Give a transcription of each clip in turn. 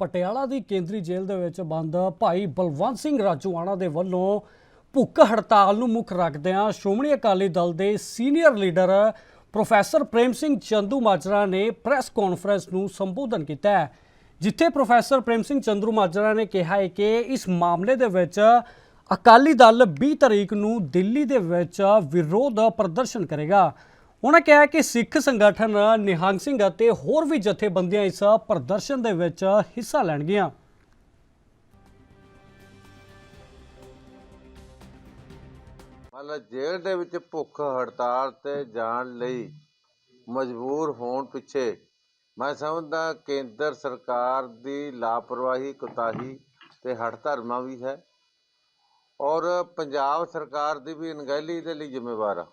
ਪਟਿਆਲਾ ਦੀ ਕੇਂਦਰੀ ਜੇਲ੍ਹ ਦੇ ਵਿੱਚ ਬੰਦ ਭਾਈ ਬਲਵੰਤ ਸਿੰਘ ਰਾਜੂਆਣਾ ਦੇ ਵੱਲੋਂ ਭੁੱਖ ਹੜਤਾਲ ਨੂੰ ਮੁੱਖ ਰੱਖਦਿਆਂ ਸ਼੍ਰੋਮਣੀ ਅਕਾਲੀ ਦਲ ਦੇ senior leader professor Prem Singh Chandumajra ਨੇ ਪ੍ਰੈਸ ਕਾਨਫਰੰਸ ਨੂੰ ਸੰਬੋਧਨ ਕੀਤਾ ਹੈ, ਜਿੱਥੇ ਪ੍ਰੋਫੈਸਰ ਪ੍ਰੇਮ ਸਿੰਘ ਚੰਦੂ ਮਾਜਰਾ ਨੇ ਕਿਹਾ ਹੈ ਕਿ ਇਸ ਮਾਮਲੇ ਦੇ ਵਿੱਚ ਅਕਾਲੀ ਦਲ 20 ਤਰੀਕ ਨੂੰ ਦਿੱਲੀ ਦੇ ਵਿੱਚ ਵਿਰੋਧ ਪ੍ਰਦਰਸ਼ਨ ਕਰੇਗਾ। ਉਹਨਾਂ ਕਿਹਾ ਕਿ ਸਿੱਖ ਸੰਗਠਨ ਨਿਹੰਗ ਸਿੰਘ ਅਤੇ ਹੋਰ ਵੀ ਜਥੇਬੰਦੀਆਂ ਇਸ ਪ੍ਰਦਰਸ਼ਨ ਦੇ ਵਿੱਚ ਹਿੱਸਾ ਲੈਣਗੀਆਂ। ਮਤਲਬ ਜੇਲ੍ਹ ਦੇ ਵਿੱਚ ਭੁੱਖ, ਹੜਤਾਲ ਤੇ ਜਾਣ ਲਈ ਮਜਬੂਰ ਹੋਣ ਪਿੱਛੇ ਮੈਂ ਸਮਝਦਾ ਕੇਂਦਰ ਸਰਕਾਰ ਦੀ ਲਾਪਰਵਾਹੀ, ਕੁਤਾਹੀ ਤੇ ਹੜ ਧਰਮਾ ਵੀ ਹੈ ਔਰ ਪੰਜਾਬ ਸਰਕਾਰ ਦੀ ਵੀ ਅਣਗਹਿਲੀ ਦੇ ਲਈ ਜ਼ਿੰਮੇਵਾਰ ਆ।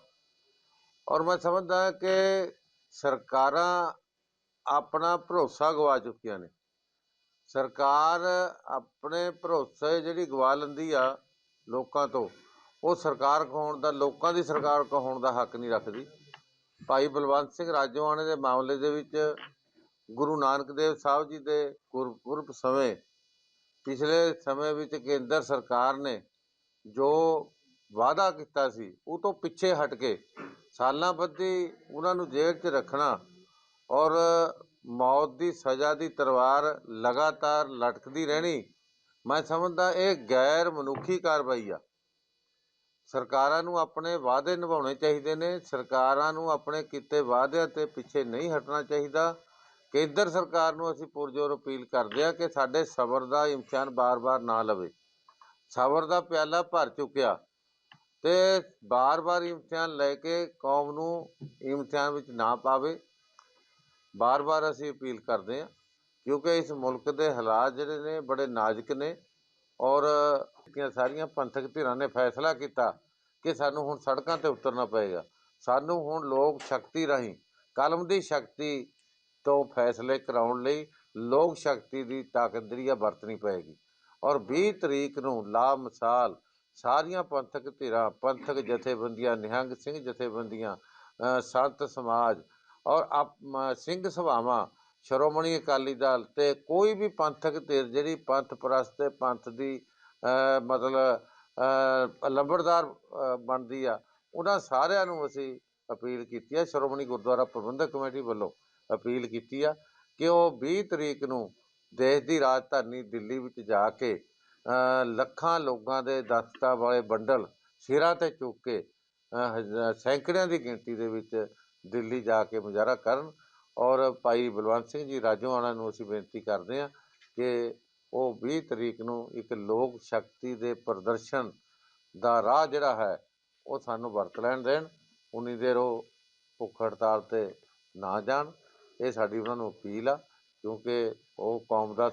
ਔਰ ਮੈਂ ਸਮਝਦਾ ਕਿ ਸਰਕਾਰਾਂ ਆਪਣਾ ਭਰੋਸਾ ਗਵਾ ਚੁੱਕੀਆਂ ਨੇ। ਸਰਕਾਰ ਆਪਣੇ ਭਰੋਸੇ ਜਿਹੜੀ ਗਵਾ ਲੈਂਦੀ ਆ ਲੋਕਾਂ ਤੋਂ, ਉਹ ਸਰਕਾਰ ਕਹਾਉਣ ਦਾ, ਲੋਕਾਂ ਦੀ ਸਰਕਾਰ ਕਹਾਉਣ ਦਾ ਹੱਕ ਨਹੀਂ ਰੱਖਦੀ। ਭਾਈ ਬਲਵੰਤ ਸਿੰਘ ਰਾਜੋਆਣੇ ਦੇ ਮਾਮਲੇ ਦੇ ਵਿੱਚ ਗੁਰੂ ਨਾਨਕ ਦੇਵ ਸਾਹਿਬ ਜੀ ਦੇ ਗੁਰਪੁਰਬ ਸਮੇਂ, ਪਿਛਲੇ ਸਮੇਂ ਵਿੱਚ ਕੇਂਦਰ ਸਰਕਾਰ ਨੇ ਜੋ ਵਾਅਦਾ ਕੀਤਾ ਸੀ, ਉਹ ਤੋਂ ਪਿੱਛੇ ਹਟ ਕੇ ਸਾਲਾਂ ਬੱਧੀ ਉਹਨਾਂ ਨੂੰ ਜੇਲ੍ਹ 'ਚ ਰੱਖਣਾ ਔਰ ਮੌਤ ਦੀ ਸਜ਼ਾ ਦੀ ਤਲਵਾਰ ਲਗਾਤਾਰ ਲਟਕਦੀ ਰਹਿਣੀ, ਮੈਂ ਸਮਝਦਾ ਇਹ ਗੈਰ ਮਨੁੱਖੀ ਕਾਰਵਾਈ ਆ। ਸਰਕਾਰਾਂ ਨੂੰ ਆਪਣੇ ਵਾਅਦੇ ਨਿਭਾਉਣੇ ਚਾਹੀਦੇ ਨੇ, ਸਰਕਾਰਾਂ ਨੂੰ ਆਪਣੇ ਕੀਤੇ ਵਾਅਦਿਆਂ ਤੇ ਪਿੱਛੇ ਨਹੀਂ ਹਟਣਾ ਚਾਹੀਦਾ। ਕੇਂਦਰ ਸਰਕਾਰ ਨੂੰ ਅਸੀਂ ਪੁਰਜੋਰ ਅਪੀਲ ਕਰਦੇ ਆ ਕਿ ਸਾਡੇ ਸਬਰ ਦਾ ਇਮਤਿਹਾਨ ਬਾਰ-ਬਾਰ ਨਾ ਲਵੇ। ਸਬਰ ਦਾ ਪਿਆਲਾ ਭਰ ਚੁੱਕਿਆ। ਤੇ ਬਾਰ-ਬਾਰ ਇਮਤਿਹਾਨ ਲੈ ਕੇ ਕੌਮ ਨੂੰ ਇਮਤਿਹਾਨ ਵਿੱਚ ਨਾ ਪਾਵੇ, ਬਾਰ-ਬਾਰ ਅਸੀਂ ਅਪੀਲ ਕਰਦੇ ਹਾਂ, ਕਿਉਂਕਿ ਇਸ ਮੁਲਕ ਦੇ ਹਾਲਾਤ ਜਿਹੜੇ ਨੇ ਬੜੇ ਨਾਜ਼ੁਕ ਨੇ ਔਰ ਦੀਆਂ ਸਾਰੀਆਂ ਪੰਥਕ ਧਿਰਾਂ ਨੇ ਫੈਸਲਾ ਕੀਤਾ ਕਿ ਸਾਨੂੰ ਹੁਣ ਸੜਕਾਂ ਤੇ ਉਤਰਨਾ ਪਏਗਾ। ਸਾਨੂੰ ਹੁਣ ਲੋਕ ਸ਼ਕਤੀ ਰਾਹੀਂ, ਕਲਮ ਦੀ ਸ਼ਕਤੀ ਤੋਂ ਫੈਸਲੇ ਕਰਾਉਣ ਲਈ ਲੋਕ ਸ਼ਕਤੀ ਦੀ ਤਾਕਤ ਜਿਹੜੀ ਆ ਵਰਤਣੀ ਪਏਗੀ। ਔਰ 20 ਤਰੀਕ ਨੂੰ ਲਾ ਮਿਸਾਲ ਸਾਰੀਆਂ ਪੰਥਕ ਧਿਰਾਂ, ਪੰਥਕ ਜਥੇਬੰਦੀਆਂ, ਨਿਹੰਗ ਸਿੰਘ ਜਥੇਬੰਦੀਆਂ ਸੰਤ ਸਮਾਜ ਔਰ ਆਪ- ਸਿੰਘ ਸਭਾਵਾਂ, ਸ਼੍ਰੋਮਣੀ ਅਕਾਲੀ ਦਲ ਤੇ ਕੋਈ ਵੀ ਪੰਥਕ ਧਿਰ ਜਿਹੜੀ ਪੰਥ ਪ੍ਰਸਤ ਤੇ ਪੰਥ ਦੀ ਮਤਲਬ ਲੰਬੜਦਾਰ ਬਣਦੀ ਆ, ਉਹਨਾਂ ਸਾਰਿਆਂ ਨੂੰ ਅਸੀਂ ਅਪੀਲ ਕੀਤੀ ਆ, ਸ਼੍ਰੋਮਣੀ ਗੁਰਦੁਆਰਾ ਪ੍ਰਬੰਧਕ ਕਮੇਟੀ ਵੱਲੋਂ ਅਪੀਲ ਕੀਤੀ ਆ ਕਿ ਉਹ 20 ਤਰੀਕ ਨੂੰ ਦੇਸ਼ ਦੀ ਰਾਜਧਾਨੀ ਦਿੱਲੀ ਵਿੱਚ ਜਾ ਕੇ ਲੱਖਾਂ ਲੋਕਾਂ ਦੇ ਦਸਤਾਂ ਵਾਲੇ ਬੰਡਲ ਸਿਰਾਂ ਤੇ ਚੁੱਕ ਕੇ ਹਜ਼- ਸੈਂਕੜਿਆਂ ਦੀ ਗਿਣਤੀ ਦੇ ਵਿੱਚ ਦਿੱਲੀ ਜਾ ਕੇ ਮੁਜ਼ਾਹਰਾ ਕਰਨ ਔਰ ਭਾਈ ਬਲਵੰਤ ਸਿੰਘ ਜੀ ਰਾਜੋਆਣਾ ਨੂੰ ਅਸੀਂ ਬੇਨਤੀ ਕਰਦੇ ਹਾਂ ਕਿ ਉਹ 20 ਤਰੀਕ ਨੂੰ ਇੱਕ ਲੋਕ ਸ਼ਕਤੀ ਦੇ ਪ੍ਰਦਰਸ਼ਨ ਦਾ ਰਾਹ ਜਿਹੜਾ ਹੈ, ਉਹ ਸਾਨੂੰ ਵਰਤ ਲੈਣ ਦੇਣ, ਉਨੀ ਦੇਰ ਉਹ ਭੁੱਖ ਹੜਤਾਲ ਤੇ ਨਾ ਜਾਣ। ਇਹ ਸਾਡੀ ਉਹਨਾਂ ਨੂੰ ਅਪੀਲ ਆ ਕਿਉਂਕਿ ਉਹ ਕੌਮ ਦਾ